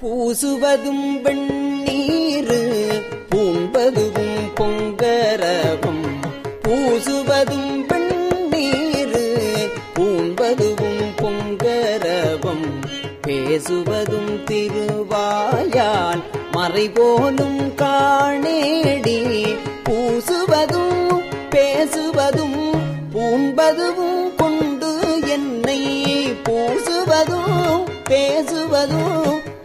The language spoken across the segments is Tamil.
பூசுவதும் வெண்ணீரு பூண்பதுவும் பொங்கரவும் பூசுவதும் வெண்ணீரு பூண்பதுவும் பொங்கரவும் பேசுவதும் திருவாயால் மறைபோலும் காணேடி. பூசுவதும் பேசுவதும் பூண்பதுவும் கொண்டு என்னை பூசுவதும் பேசுவதும்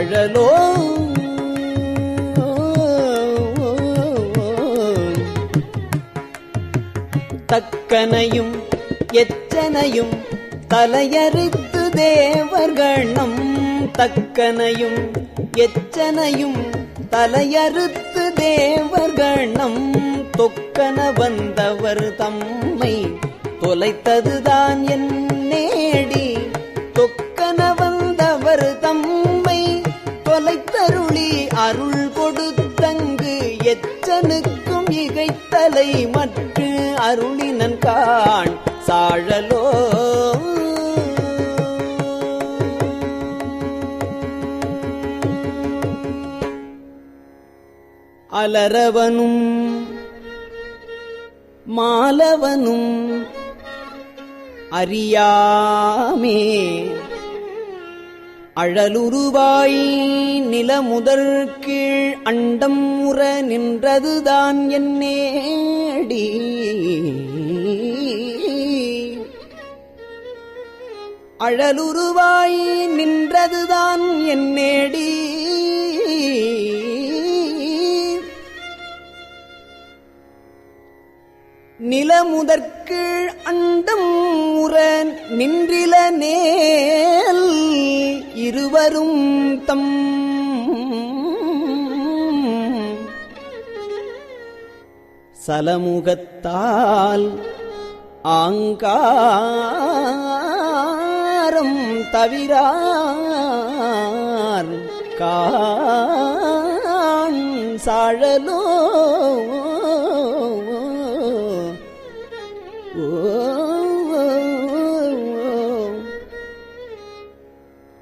அழலோ தக்கனையும் எச்சனையும் தலையறுத்து தேவர்கணம் தக்கனையும் எச்சனையும் தலையறுத்து தேவர்கணம் தொக்கன வந்தவர் தம்மை தொலைத்ததுதான் என்னே. எச்சனுக்கும் இகைத்தலை மற்று அருளினன் காண் சாழலோ. அலரவனும் மாலவனும் அறியாமே அழலுருவாய் நிலமுதற் கீழ் அண்டம் உற நின்றதுதான் என்னேடி அழலுருவாய் நின்றதுதான் என் நேடி. நிலமுதற்கீழ் அண்டம் உற நின்றில நேல். இருவரும் தம். சலமுகத்தால் ஆங்காரம் தவிரார் காண் சாழலோ. மலை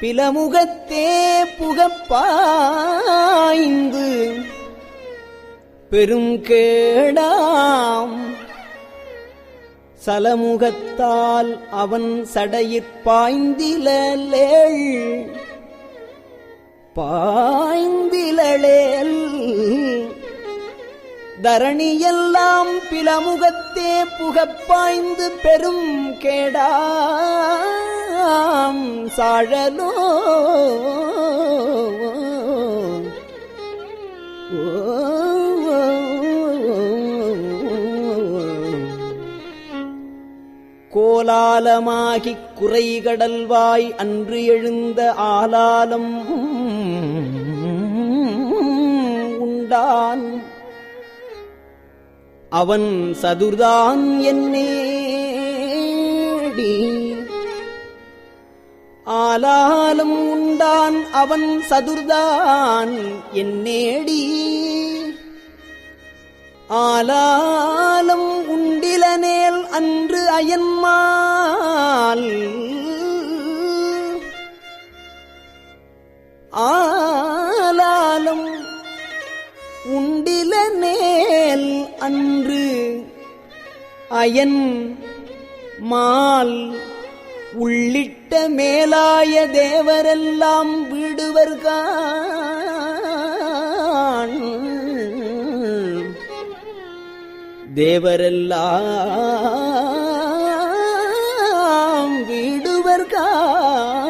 பிலமுகத்தே புகப்பாய்ந்து பெரும் கேடாம் சலமுகத்தால் அவன் சடையிற்பாய்ந்திலேள் பாய்ந்திலேல் தரணியெல்லாம் பிலமுகத்தே புகப்பாய்ந்து பெரும் கேடாம் சாழலோ. கோலாலமாகிக் குறைகடல்வாய் அன்று எழுந்த ஆலாலம் உண்டான். அவன் சதுர்தான் என்னேடி ஆலாலும் உண்டான் அவன் சதுர்தான் என்னேடி ஆலாலம் உண்டிலனேல் அன்று அயன்மால். ஆலாலம் உண்டில நேல் அன்று அயன் மால் உள்ளிட்ட மேலாய தேவரெல்லாம் விடுவர்கான் தேவரெல்லாம் விடுவர்கான்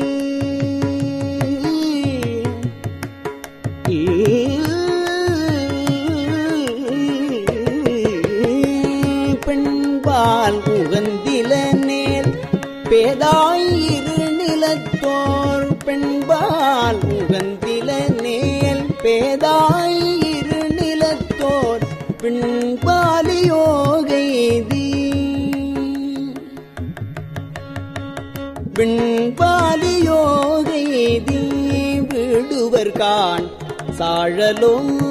பேதாயிரு நிலத்தோர் பெண்பால் உகந்தில நேல். பேதாயிரு நிலத்தோர் பின்பாலியோகைதி பின்பாலியோகைதி விடுவர்கான் சாழலோ ஆனா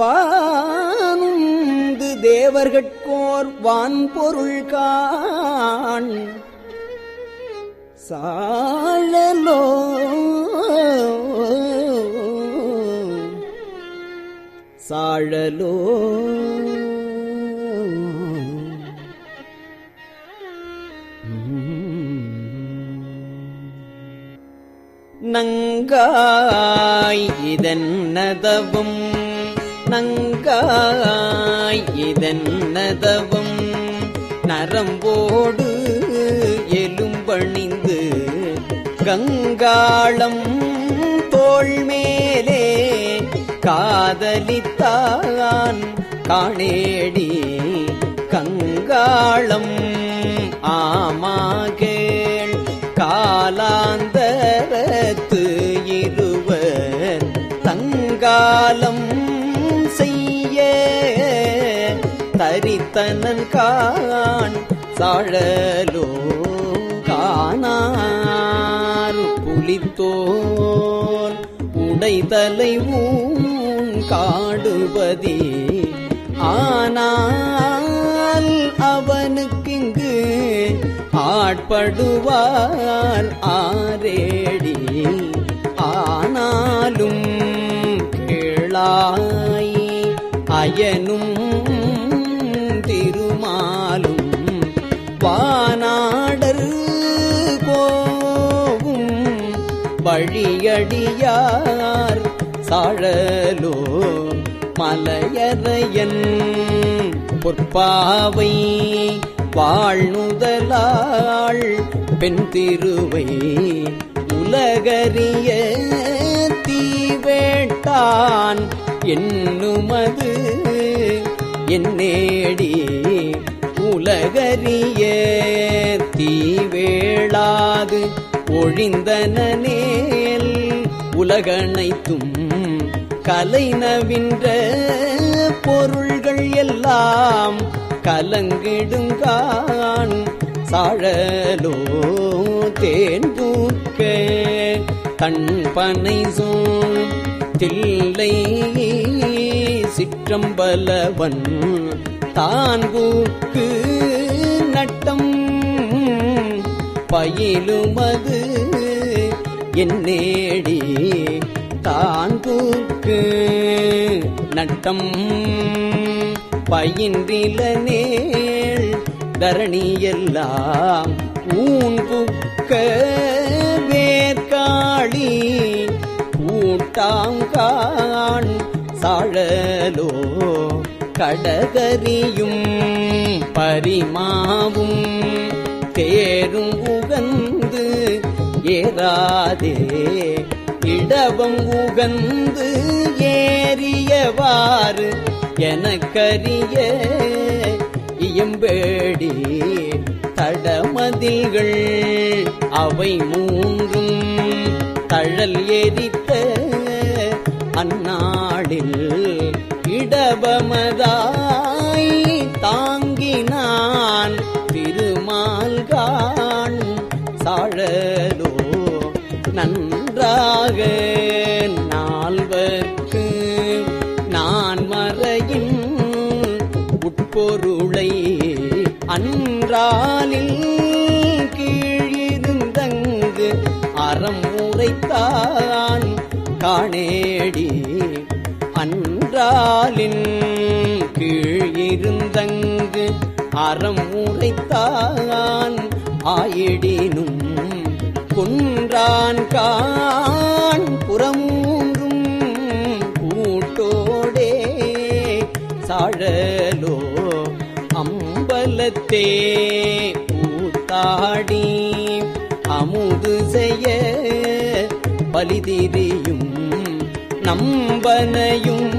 வானுந்து தேவர்கட்கோர் வான்பொருள் காண். சாழலோ சாழலோ. நங்காய் இதன் நதவும் நங்காய் இதன்னதவும்? நரம்போடு எலும்பணிந்து கங்காளம் தோள்மேலே காதலித்தான் காணேடி கங்காளம். ஆமாக காலாந்தரத்து இருவர் தங்காலம் செய்ய. தரித்தனன் காண் சாழலோ காணார். புலித்தோல் உடைதலை ஊன் காடுபதி ஆனால் அவனுக்கிங்கு ஆட்படுவார் ஆரேடி ஆனாலும் கேளார் அயனும் திருமாலும் வானாடர் போவும் வழியடியார் சாழலோ மலையறையன் பொற்பாவை வாழ்நுதலாள் பெண் திருவை உலகறிய தீவேட்டான் என்னுமது? என்னேடி உலகறிய தீவேளாது ஒழிந்தனேல் உலகனைத்தும் கலைனவின்ற பொருள்கள் எல்லாம் கலங்கிடுங்கான். சாழலோ தேன்பூக்க தன் பனை சோழ் தில்லை சிற்றம்பலவன் தான்கூக்கு நட்டம் பயிலுமது என்னேடி தான்கூக்கு நட்டம் பயின்றில நேள் தரணியெல்லாம் ஊன் கூட்டாங்கான் சாழலோ கடகரியும் பரிமாவும் தேரும் உகந்து ஏறாதே இடவம் உகந்து ஏறியவாறு எனக்கரிய இயம்பேடி தடமதில்கள் அவை மூன்றும் தழல் எரித்த இடபமதாய் தாங்கினான் திருமால் திருமால்கான் சாழலோ நன்றாக நால்வர்க்கு நான் மறையின் உட்பொருளை அன்றாலில் கீழிருந்தங்கு அறம் உரைத்தான். காணேடி அமராலின் கீழ் இருந்தங்கு அறம் உரைத்தான் ஆயிடினும் குன்றான் கான் புறமூன்றும் கூட்டோடே சாழலோ அம்பலத்தே பூத்தாடி அமுது செய்ய பலிதிரியும் நம்பனையும்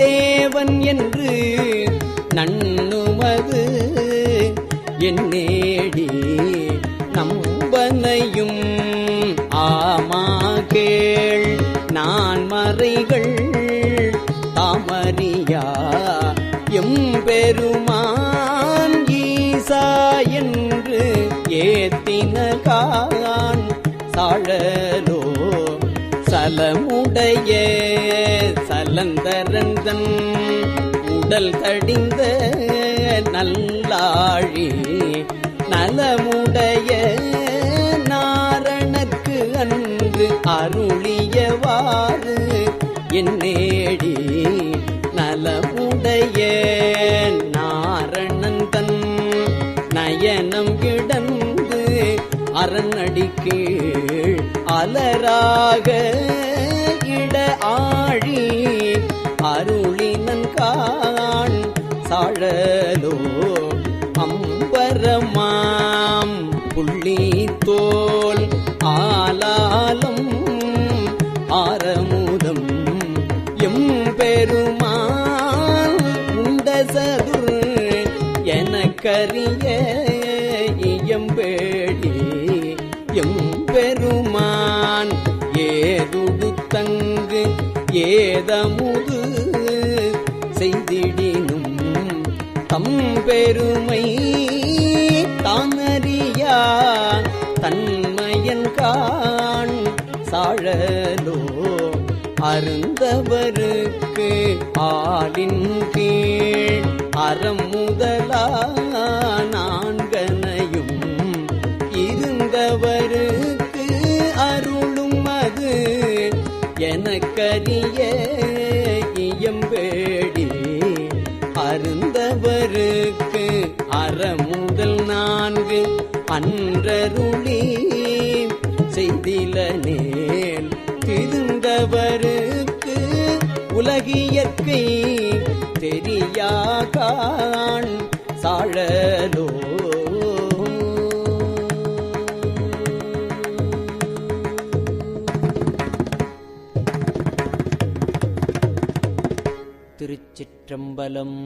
தேவன் என்று நண்ணுமது என்னேடி நம்பனையும் ஆமா கேள் நான் மறைகள் தாமரியா எம்பெருமான் ஈசா என்று ஏத்தின காலான் சாழலோ சலமுடைய சலந்தரந்தன் உடல் தடிந்த நல்லாழி நலமுடைய நாரணக்கு அன்று அருளியவாறு என்னேடி நலமுடைய நாரணந்தன் நயனம் கிடந்து அரண்அடிக்கீழ் அலராக ஏதமுது செய்திடினும் தம் பெருமை தானறியா தன்மையன் காண் சாழலோ அருந்தவருக்கு ஆளின் கீழ் அறம் முதலா நான் கரிய இயம்பேடி அருந்தவருக்கு அறமுதல் நான்கு அன்றருளி. செய்தில நேல் திருந்தவருக்கு உலகியற்கை தெரியாகான். சாழலோ म्बलम्